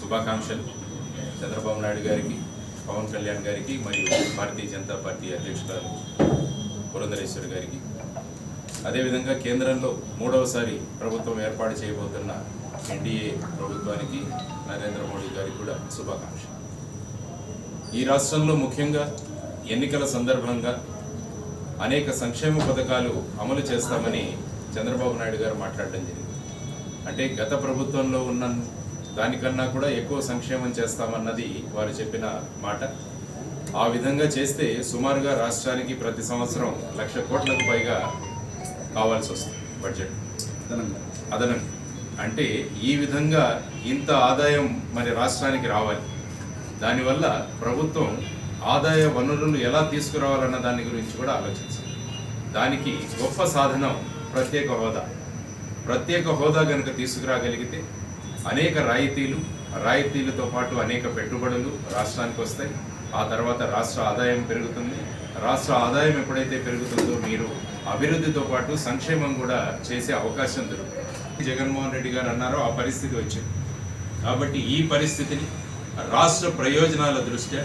శుభాకాంక్షలు. చంద్రబాబు నాయుడు గారికి పవన్ కళ్యాణ్ గారికి మరియు భారతీయ జనతా పార్టీ అధ్యక్షురాలు పురంధరేశ్వర్ గారికి. అదేవిధంగా కేంద్రంలో మూడవసారి ప్రభుత్వం ఏర్పాటు చేయబోతున్న ఎన్డీఏ ప్రభుత్వానికి నరేంద్ర మోడీ గారికి కూడా శుభాకాంక్షలు. ఈ రాష్ట్రంలో ముఖ్యంగా ఎన్నికల సందర్భంగా అనేక సంక్షేమ పథకాలు అమలు చేస్తామని చంద్రబాబు నాయుడు గారు మాట్లాడడం జరిగింది. అంటే గత ప్రభుత్వంలో ఉన్న దానికన్నా కూడా ఎక్కువ సంక్షేమం చేస్తామన్నది వారు చెప్పిన మాట. ఆ విధంగా చేస్తే సుమారుగా రాష్ట్రానికి ప్రతి సంవత్సరం లక్ష కోట్లకు పైగా కావాల్సి వస్తుంది బడ్జెట్. అదనంగా. అంటే ఈ విధంగా ఇంత ఆదాయం మరి రాష్ట్రానికి రావాలి. దానివల్ల ప్రభుత్వం ఆదాయ వనరులు ఎలా తీసుకురావాలన్న దాని గురించి కూడా ఆలోచించాలి. దానికి గొప్ప సాధనం ప్రత్యేక హోదా. ప్రత్యేక హోదా కనుక తీసుకురాగలిగితే అనేక రాయితీలు రాయితీలతో పాటు అనేక పెట్టుబడులు రాష్ట్రానికి వస్తాయి. ఆ తర్వాత రాష్ట్ర ఆదాయం పెరుగుతుంది. రాష్ట్ర ఆదాయం ఎప్పుడైతే పెరుగుతుందో మీరు అభివృద్ధితో పాటు సంక్షేమం కూడా చేసే అవకాశం దొరుకుతుంది. జగన్మోహన్ రెడ్డి గారు అన్నారో ఆ పరిస్థితి వచ్చింది. కాబట్టి ఈ పరిస్థితిని రాష్ట్ర ప్రయోజనాల దృష్ట్యా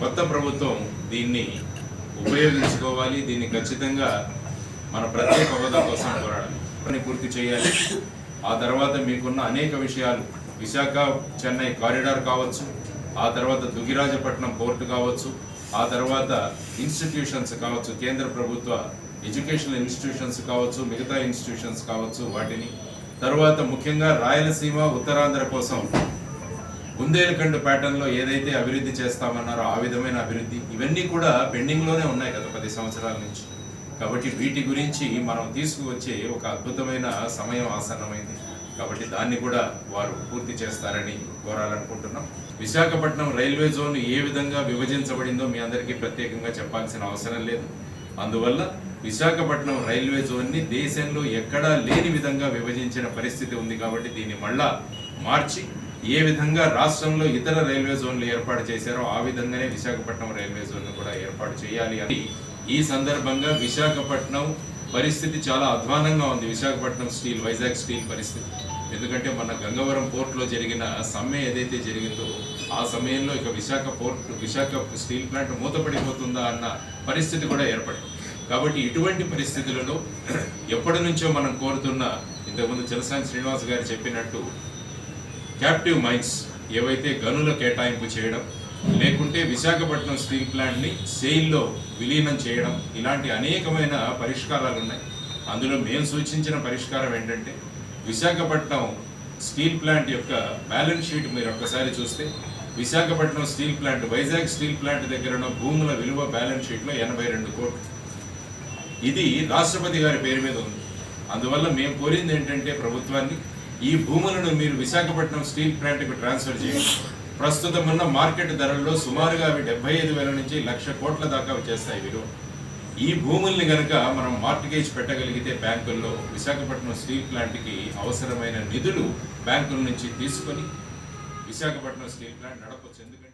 కొత్త ప్రభుత్వం దీన్ని ఉపయోగించుకోవాలి. దీన్ని ఖచ్చితంగా మన ప్రత్యేక హోదా కోసం పోరాడాలి. పని పూర్తి చేయాలి. ఆ తర్వాత మీకున్న అనేక విషయాలు విశాఖ చెన్నై కారిడార్ కావచ్చు ఆ తర్వాత దుగిరాజపట్నం పోర్టు కావచ్చు ఆ తర్వాత ఇన్స్టిట్యూషన్స్ కావచ్చు కేంద్ర ప్రభుత్వ ఎడ్యుకేషనల్ ఇన్స్టిట్యూషన్స్ కావచ్చు మిగతా ఇన్స్టిట్యూషన్స్ కావచ్చు వాటిని. తర్వాత ముఖ్యంగా రాయలసీమ ఉత్తరాంధ్ర కోసం బుందేలఖండ్ ప్యాటర్న్లో ఏదైతే అభివృద్ధి చేస్తామన్నారో ఆ విధమైన అభివృద్ధి ఇవన్నీ కూడా పెండింగ్లోనే ఉన్నాయి గత పది సంవత్సరాల నుంచి. కాబట్టి వీటి గురించి మనం తీసుకువచ్చే ఒక అద్భుతమైన సమయం ఆసన్నమైంది. కాబట్టి దాన్ని కూడా వారు పూర్తి చేస్తారని కోరాలనుకుంటున్నాం. విశాఖపట్నం రైల్వే జోన్ ఏ విధంగా విభజించబడిందో మీ అందరికీ ప్రత్యేకంగా చెప్పాల్సిన అవసరం లేదు. అందువల్ల విశాఖపట్నం రైల్వే జోన్ని దేశంలో ఎక్కడా లేని విధంగా విభజించిన పరిస్థితి ఉంది కాబట్టి దీన్ని మళ్ళా మార్చి ఏ విధంగా రాష్ట్రంలో ఇతర రైల్వే జోన్లు ఏర్పాటు చేశారో ఆ విధంగానే విశాఖపట్నం రైల్వే జోన్ను కూడా ఏర్పాటు చేయాలి అని ఈ సందర్భంగా విశాఖపట్నం పరిస్థితి చాలా అధ్వానంగా ఉంది. విశాఖపట్నం స్టీల్ వైజాగ్ స్టీల్ పరిస్థితి. ఎందుకంటే మన గంగవరం పోర్ట్లో జరిగిన సమ్మె ఏదైతే జరిగిందో ఆ సమయంలో ఇక Visakha port Visakha steel plant మూతపడిపోతుందా అన్న పరిస్థితి కూడా ఏర్పడింది. కాబట్టి ఇటువంటి పరిస్థితులలో ఎప్పటి నుంచో మనం కోరుతున్న ఇంతకుముందు చలసాని శ్రీనివాస్ గారు చెప్పినట్టు క్యాప్టివ్ మైన్స్ ఏవైతే గనుల కేటాయింపు చేయడం లేకుంటే విశాఖపట్నం స్టీల్ ప్లాంట్ని సెయిల్లో విలీనం చేయడం ఇలాంటి అనేకమైన పరిష్కారాలు ఉన్నాయి అందులో మేము సూచించిన పరిష్కారం ఏంటంటే విశాఖపట్నం స్టీల్ ప్లాంట్ యొక్క బ్యాలెన్స్ షీట్ మీరు ఒక్కసారి చూస్తే Visakhapatnam steel plant Vizag steel plant దగ్గర ఉన్న భూముల విలువ బ్యాలెన్స్ షీట్లో ఎనభై రెండు కోట్లు. ఇది రాష్ట్రపతి గారి పేరు మీద ఉంది. అందువల్ల మేము కోరింది ఏంటంటే ప్రభుత్వాన్ని ఈ భూములను మీరు విశాఖపట్నం స్టీల్ ప్లాంట్కి ట్రాన్స్ఫర్ చేయండి. ప్రస్తుతం ఉన్న మార్కెట్ ధరల్లో సుమారుగా అవి డెబ్బై ఐదు వేల నుంచి లక్ష కోట్ల దాకా చేస్తాయి విలువ ఈ భూముల్ని గనక మనం మార్టిగేజ్ పెట్టగలిగితే బ్యాంకుల్లో విశాఖపట్నం స్టీల్ ప్లాంట్కి అవసరమైన నిధులు బ్యాంకుల నుంచి తీసుకొని విశాఖపట్నం స్టీల్ ప్లాంట్ నడపచ్చు. ఎందుకంటే